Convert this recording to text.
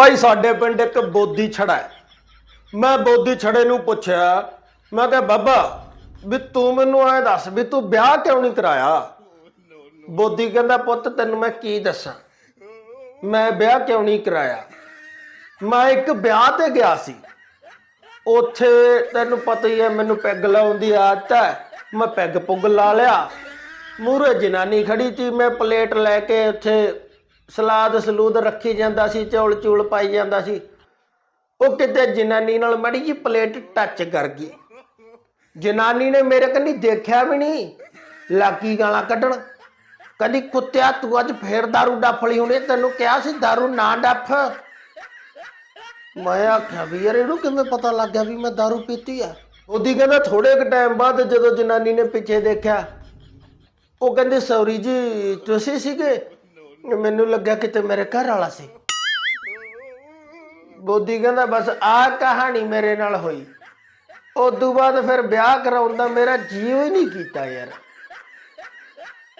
ਭਾਈ ਸਾਡੇ ਪਿੰਡ ਇੱਕ ਬੋਦੀ ਛੜਾ ਹੈ। ਮੈਂ ਬੋਦੀ ਛੜੇ ਨੂੰ ਪੁੱਛਿਆ, ਮੈਂ ਕਿਹਾ, ਬਾਬਾ, ਵੀ ਤੂੰ ਮੈਨੂੰ ਐ ਦੱਸ ਵੀ ਤੂੰ ਵਿਆਹ ਕਿਉਂ ਨਹੀਂ ਕਰਾਇਆ? ਬੋਦੀ ਕਹਿੰਦਾ, ਪੁੱਤ, ਤੈਨੂੰ ਮੈਂ ਕੀ ਦੱਸਾਂ? ਮੈਂ ਵਿਆਹ ਕਿਉਂ ਨਹੀਂ ਕਰਾਇਆ? ਮੈਂ ਇੱਕ ਵਿਆਹ ਤੇ ਗਿਆ ਸੀ। ਉੱਥੇ ਤੈਨੂੰ ਪਤਾ ਹੀ ਹੈ, ਮੈਨੂੰ ਪੈਗ ਲਾਉਣ ਦੀ ਆਦਤ ਹੈ। ਮੈਂ ਪੈਗ ਪੁੱਗ ਲਾ ਲਿਆ। ਮੂਹਰੇ ਜਨਾਨੀ ਖੜੀ ਸੀ, ਮੈਂ ਪਲੇਟ ਲੈ ਕੇ ਉੱਥੇ ਸਲਾਦ ਸਲੂਦ ਰੱਖੀ ਜਾਂਦਾ ਸੀ ਚੌਲ ਚੂਲ ਪਾਈ ਜਾਂਦਾ ਸੀ ਉਹ ਕਿਤੇ ਜਨਾਨੀ ਨਾਲ ਮੜੀ ਜੀ ਪਲੇਟ ਟੱਚ ਕਰ ਗਈ ਜਨਾਨੀ ਨੇ ਮੇਰੇ ਕੰਨੀ ਦੇਖਿਆ ਵੀ ਨਹੀਂ ਲਾਗੀ ਗਾਲਾਂ ਕੱਢਣ ਕਹਿੰਦੀ ਕੁੱਤਿਆ ਤੂੰ ਅੱਜ ਫੇਰ दारू ਡੱਫ ਲਈ ਹੁਣੇ ਤੈਨੂੰ ਕਿਹਾ ਸੀ दारू ਨਾ ਡੱਫ ਮੈਂ ਆਖਿਆ ਵੀ ਯਾਰ ਇਹਨੂੰ ਕਿਵੇਂ ਪਤਾ ਲੱਗ ਗਿਆ ਵੀ ਮੈਂ दारू ਪੀਤੀ ਆ ਉਹਦੀ ਕਹਿੰਦਾ ਥੋੜੇ ਕੁ ਟਾਈਮ ਬਾਅਦ ਜਦੋਂ ਜਨਾਨੀ ਨੇ ਪਿੱਛੇ ਦੇਖਿਆ ਉਹ ਕਹਿੰਦੇ ਸੌਰੀ ਜੀ ਤੁਸੀਂ ਸੀਗੇ ਮੈਨੂੰ ਲੱਗਿਆ ਕਿਤੇ ਮੇਰੇ ਘਰ ਵਾਲਾ ਸੀ। ਬੋਦੀ ਕਹਿੰਦਾ, ਬਸ ਆਹ ਕਹਾਣੀ ਮੇਰੇ ਨਾਲ ਹੋਈ। ਉਦੋਂ ਬਾਅਦ ਫਿਰ ਵਿਆਹ ਕਰਾਉਣ ਦਾ ਮੇਰਾ ਜੀਵ ਹੀ ਨਹੀਂ ਕੀਤਾ ਯਾਰ।